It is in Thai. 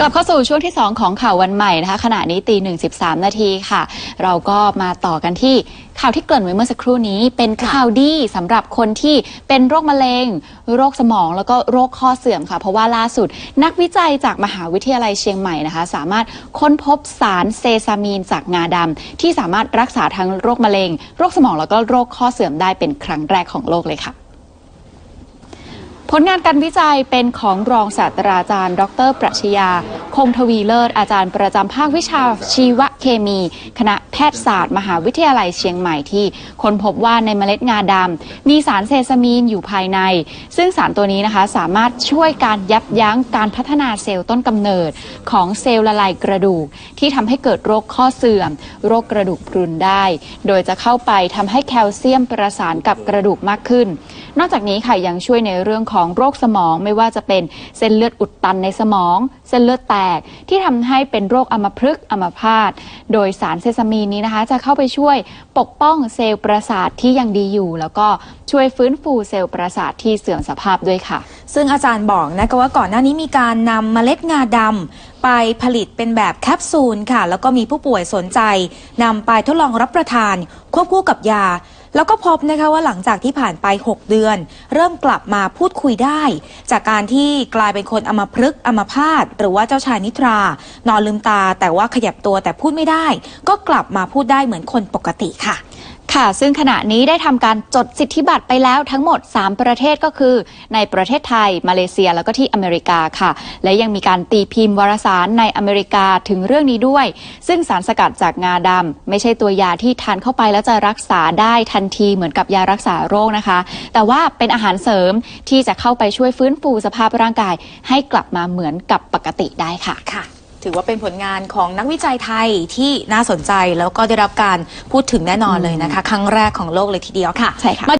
กลับเข้าสู่ช่วงที่ 2 ของข่าววันใหม่นะคะ ขณะนี้ตีหนึ่งสิบสามนาทีค่ะ เราก็มาต่อกันที่ข่าวที่เกริ่นไว้เมื่อสักครู่นี้ เป็นข่าวดีสำหรับคนที่เป็นโรคมะเร็ง โรคสมองแล้วก็โรคข้อเสื่อมค่ะ เพราะว่าล่าสุด นักวิจัยจากมหาวิทยาลัยเชียงใหม่นะคะ สามารถค้นพบสารเซซามีนจากงาดำที่สามารถรักษาทั้งโรคมะเร็ง โรคสมองแล้วก็โรคข้อเสื่อมได้เป็นครั้งแรกของโลกเลยค่ะ ผลงานการวิจัยเป็นของรองศาสตราจารย์ ดร ปรัชญาคงทวีเลิศอาจารย์ประจำภาควิชาชีวเคมี คณะแพทยศาสตร์ มหาวิทยาลัยเชียงใหม่ที่ค้นพบว่าในเมล็ดงาดำมีสารเซซามีนอยู่ภายใน ซึ่งสารตัวนี้นะคะสามารถช่วยการยับยั้งการพัฒนาเซลล์ต้นกำเนิด ของเซลล์ละลายกระดูก ที่ทำให้เกิดโรคข้อเสื่อม โรคกระดูกพรุนได้ โดยจะเข้าไปทำให้แคลเซียมประสานกับกระดูกมากขึ้น นอกจากนี้ค่ะยังช่วยในเรื่องของโรคสมองไม่ว่าจะเป็นเส้นเลือดอุดตันในสมอง เส้นเลือดแตกที่ทำให้เป็นโรคอัมพฤกษ์อัมพาตโดยสารเซซามีนนี้นะคะ จะเข้าไปช่วยปกป้องเซลล์ประสาทที่ยังดีอยู่ แล้วก็ช่วยฟื้นฟูเซลล์ประสาทที่เสื่อมสภาพด้วยค่ะ ซึ่งอาจารย์บอกนะคะว่าก่อนหน้านี้มีการนำเมล็ดงาดำไปผลิตเป็นแบบแคปซูลค่ะ แล้วก็มีผู้ป่วยสนใจนำไปทดลองรับประทานควบคู่กับยา แล้วก็พบนะคะว่าหลังจากที่ผ่านไป 6 เดือน เริ่มกลับมาพูดคุยได้ จากการที่กลายเป็นคนอมพฤกษ์อมพาตหรือว่าเจ้าชายนิทรา นอนลืมตาแต่ว่าขยับตัวแต่พูดไม่ได้ ก็กลับมาพูดได้เหมือนคนปกติค่ะ ค่ะ ซึ่งขณะนี้ได้ทำการจดสิทธิบัตรไปแล้วทั้งหมด 3 ประเทศก็คือ ในประเทศไทย มาเลเซียแล้วก็ที่อเมริกาค่ะ และยังมีการตีพิมพ์วารสารในอเมริกาถึงเรื่องนี้ด้วย ซึ่งสารสกัดจากงาดำไม่ใช่ตัวยาที่ทานเข้าไปแล้วจะรักษาได้ทันทีเหมือนกับยารักษาโรคนะคะ แต่ว่าเป็นอาหารเสริมที่จะเข้าไปช่วยฟื้นฟูสภาพร่างกาย ให้กลับมาเหมือนกับปกติได้ค่ะค่ะ ถือว่าเป็นผลงานของนักวิจัยไทยที่น่าสนใจแล้วก็ได้รับการพูดถึงแน่นอนเลยนะคะ ครั้งแรกของโลกเลยทีเดียวค่ะใช่ค่ะ